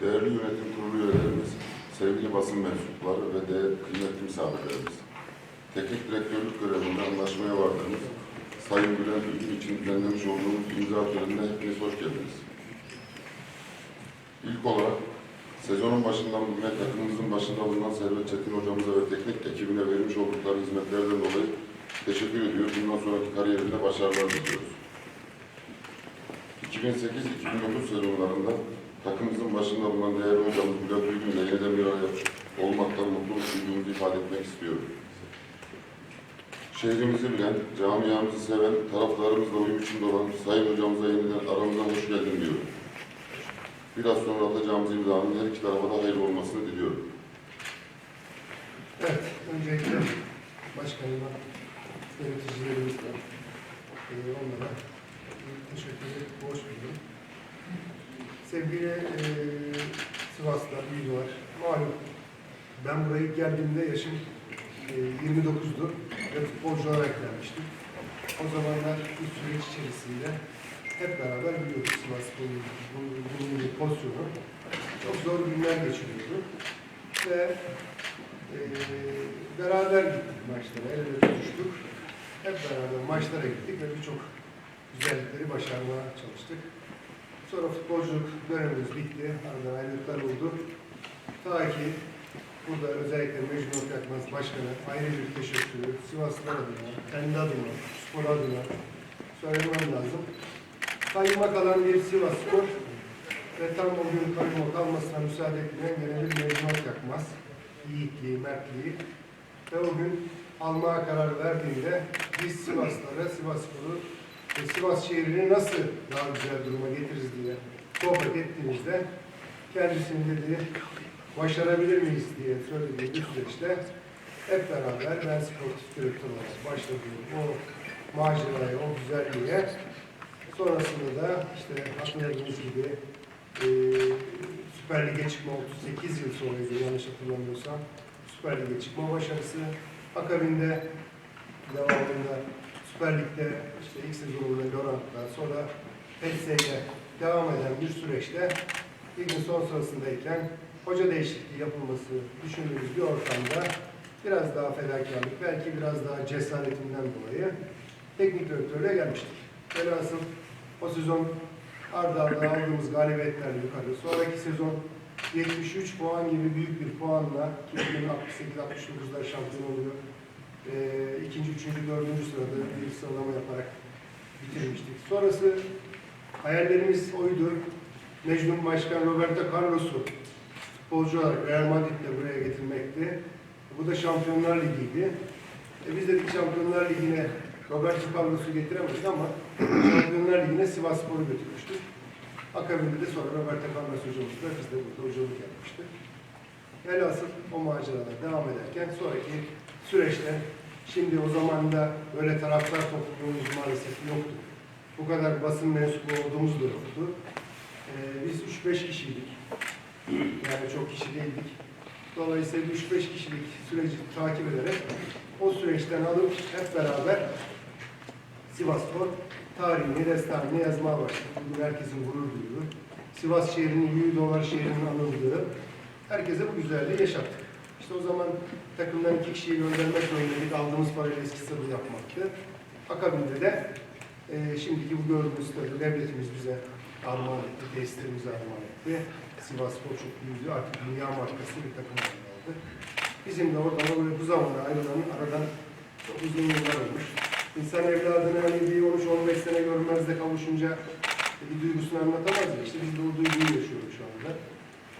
Değerli yönetim kurulu üyelerimiz, sevgili basın mensupları ve de kıymetli misafirlerimiz. Teknik direktörlük görevinde anlaşmaya vardığımız Sayın Bülent Ülkü için düzenlemiş olduğumuz imza törenine hepiniz hoş geldiniz. İlk olarak sezonun başından bugüne takımımızın başında bulunan Servet Çetin hocamıza ve teknik ekibine vermiş oldukları hizmetlerden dolayı teşekkür ediyor. Bundan sonraki kariyerinde başarılar diliyoruz. 2008-2009 sezonlarında takımımızın başında bulunan değerli hocamız Bülent Uygun ile yeniden bir araya olmaktan mutluluk duyduğumuzu ifade etmek istiyorum. Şehrimizi bilen, camiamızı seven, taraflarımızla uyum içinde olan Sayın Hocamıza yeniden aramıza hoş geldin diyorum. Biraz sonra atacağımız imzanın her iki tarafa da hayırlı olmasını diliyorum. Evet, öncelikle başkanıma, yöneticilerimizle, onlara teşekkür ederim, hoş buldum. Sevgili e, Sivaslılar, büyüdüler, malum ben buraya ilk geldiğimde yaşım e, 29'du ve futbolcu olarak gelmiştim. O zamanlar bu süreç içerisinde hep beraber biliyorduk Sivas bunun, bir pozisyonu. Çok zor günler geçiriyordu ve ee, beraber gittik maçlara, el ele tutuştuk. Hep beraber maçlara gittik ve birçok güzellikleri başarmaya çalıştık. Sonra futbolculuk dönemimiz bitti, aradan ayrılıklar oldu. Ta ki burada özellikle Mecnun Yakmaz Başkanı ayrı bir teşekkürü Sivaslılar adına, kendi adıma, spor adına söylemem lazım. Kayyuma kalan bir Sivas Spor ve tam o gün kayyuma kalmasına müsaade etmeyen gene bir Mecnun Yakmaz yiğitliği, mertliği ve o gün almaya karar verdiğinde biz Sivaslara, Sivasspor'u ve Sivas şehrini nasıl daha güzel duruma getiririz diye sohbet ettiğimizde kendisinin dediği başarabilir miyiz diye söylediği bir süreçte hep beraber ben sportif direktör olarak başladığım o maceraya, o güzelliğe sonrasında da işte hatırladığınız gibi eee Süper Lig'e çıkma 38 yıl sonraydı yanlış hatırlamıyorsam. Süper Lig'e çıkma başarısı. Akabinde devamında Süper Lig'de işte ilk sezonunda Lorant'ta sonra PSG'ye devam eden bir süreçte ligin son sırasındayken hoca değişikliği yapılması düşündüğümüz bir ortamda biraz daha fedakarlık, belki biraz daha cesaretinden dolayı teknik direktörlüğe gelmiştik. Velhasıl o sezon arda arda aldığımız galibiyetlerle yukarı. Sonraki sezon 73 puan gibi büyük bir puanla ki bugün 68-69'lar şampiyon oluyor. Ee, ikinci, üçüncü, dördüncü sırada bir sıralama yaparak bitirmiştik. Sonrası hayallerimiz oydu. Mecnun Başkan Roberto Carlos'u futbolcu olarak Real Madrid'le buraya getirmekti. Bu da Şampiyonlar Ligi'ydi. E biz dedik Şampiyonlar Ligi'ne Roberto Carlos'u getiremedik ama Şampiyonlar Ligi'ne Sivas Spor'u götürmüştük. Akabinde de sonra Roberto Carlos hocamız da biz de burada hocalık yapmıştık. Velhasıl o maceralar devam ederken sonraki süreçte şimdi o zaman da böyle taraftar topluluğumuz maalesef yoktu. Bu kadar basın mensubu olduğumuz da yoktu. Ee, biz 3-5 kişiydik. Yani çok kişi değildik. Dolayısıyla 3-5 kişilik süreci takip ederek o süreçten alıp hep beraber Sivasspor tarihini, destanını yazmaya başladı. Bugün herkesin gurur duyduğu, Sivas şehrinin, Yüğü Dolar şehrinin anıldığı, herkese bu güzelliği yaşattık. İşte o zaman takımdan iki kişiyi göndermek zorundaydık. Aldığımız parayla eski stadı yapmaktı. Akabinde de e, şimdiki bu gördüğünüz stadı devletimiz bize armağan etti, tesislerimize armağan etti. Sivasspor çok büyüdü. Artık dünya markası bir takım aldı. Bizim de oradan oraya bu zamana ayrılan aradan çok uzun yıllar olmuş. İnsan evladını hani bir 13-15 sene görmezde kavuşunca bir duygusunu anlatamaz ya. İşte biz de o duyguyu yaşıyoruz şu anda.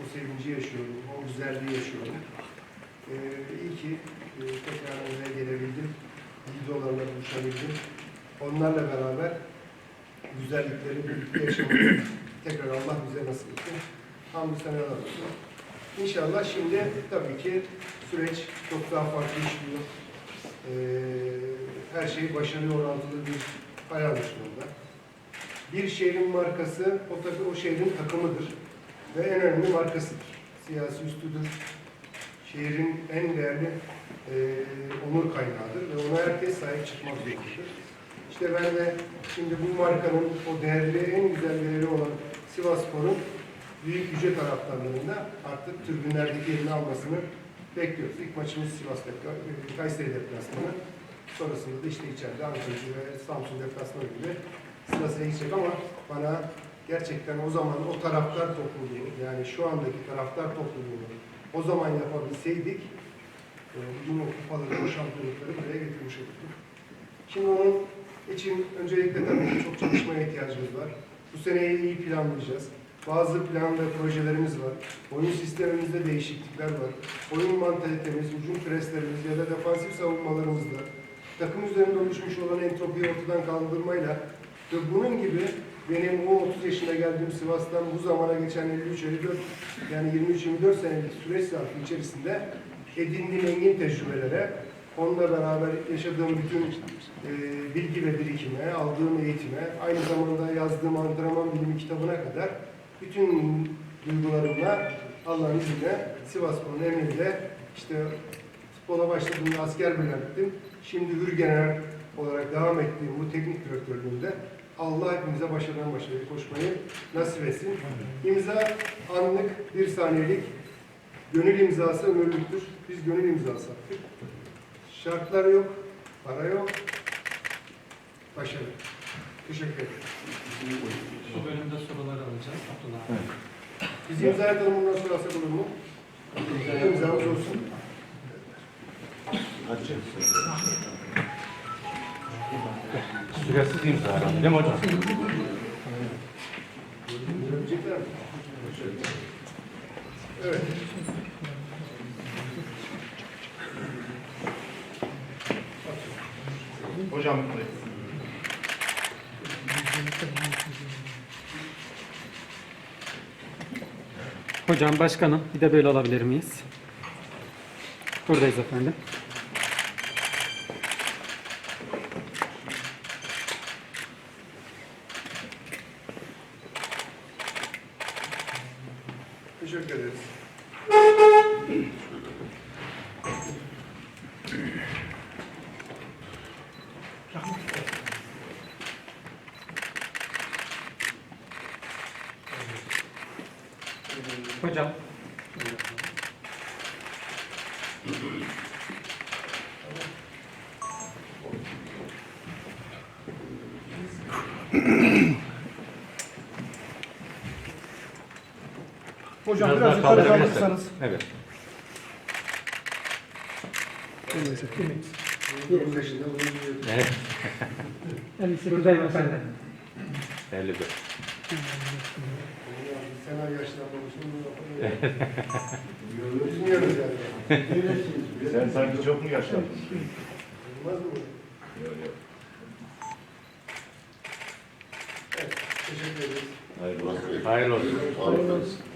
O sevinci yaşıyorum, o güzelliği yaşıyorum. Ee, iyi ki e, tekrar oraya gelebildim. İyi dolarla buluşabildim. Onlarla beraber güzellikleri birlikte yaşamayı tekrar Allah bize nasip etti. Hamdü seneler olsun. İnşallah şimdi tabii ki süreç çok daha farklı işliyor. Ee, her şey başarılı orantılı bir hayal dışında. Bir şehrin markası o, takı, o şehrin takımıdır ve en önemli markasıdır. Siyasi üstüdür. Şehrin en değerli e, onur kaynağıdır ve ona herkes sahip çıkmak zorundadır. İşte ben de şimdi bu markanın o değerli, en güzel değeri olan Sivasspor'un büyük yüce taraftarlarında artık tribünlerdeki yerini almasını bekliyoruz. İlk maçımız Sivas depla- e, Kayseri deplasmanı. Sonrasında da işte içeride Ankara ve Samsun deplasmanı gibi sırasına gidecek ama bana gerçekten o zaman o taraftar topluluğu yani şu andaki taraftar topluluğunu o zaman yapabilseydik e, bugün o kupaları, o şampiyonlukları buraya getirmiş olurduk. Şimdi onun için öncelikle tabii çok çalışmaya ihtiyacımız var. Bu seneyi iyi planlayacağız. Bazı plan ve projelerimiz var. Oyun sistemimizde değişiklikler var. Oyun mantalitemiz, hücum preslerimiz ya da defansif savunmalarımızda takım üzerinde oluşmuş olan entropiyi ortadan kaldırmayla ve bunun gibi benim o 30 yaşında geldiğim Sivas'tan bu zamana geçen 53-54 yani 23-24 senelik süreç zarfı içerisinde edindiğim engin tecrübelere, onunla beraber yaşadığım bütün e, bilgi ve birikime, aldığım eğitime, aynı zamanda yazdığım antrenman bilimi kitabına kadar bütün duygularımla Allah'ın izniyle Sivasspor'un emriyle işte futbola başladığımda asker birliktim. Şimdi hür olarak devam ettiğim bu teknik direktörlüğünde Allah hepimize başarıdan başarıya koşmayı nasip etsin. İmza anlık, bir saniyelik, gönül imzası ömürlüktür. Biz gönül imzası attık. Şartlar yok, para yok, başarı. Teşekkür ederim. Bu bölümde soruları alacağız. Abdullah. Biz imza atalım bundan sonra asıl olur mu? İmzamız olsun. Süresiz imza herhalde değil mi hocam? Evet. Hocam Hocam başkanım bir de böyle alabilir miyiz? Buradayız efendim. Teşekkür ederiz. Hocam. Hocam Biraz biraz, yukarı kaldırırsanız. Evet. 9 yaşında bunu biliyorum. Evet. 58'deyim efendim. 51. Sen sanki çok mu yaşlandın? Olmaz mı? Evet, teşekkür ederiz. Hayır. Murat Bey, Hayırlı olsun. Harikasın.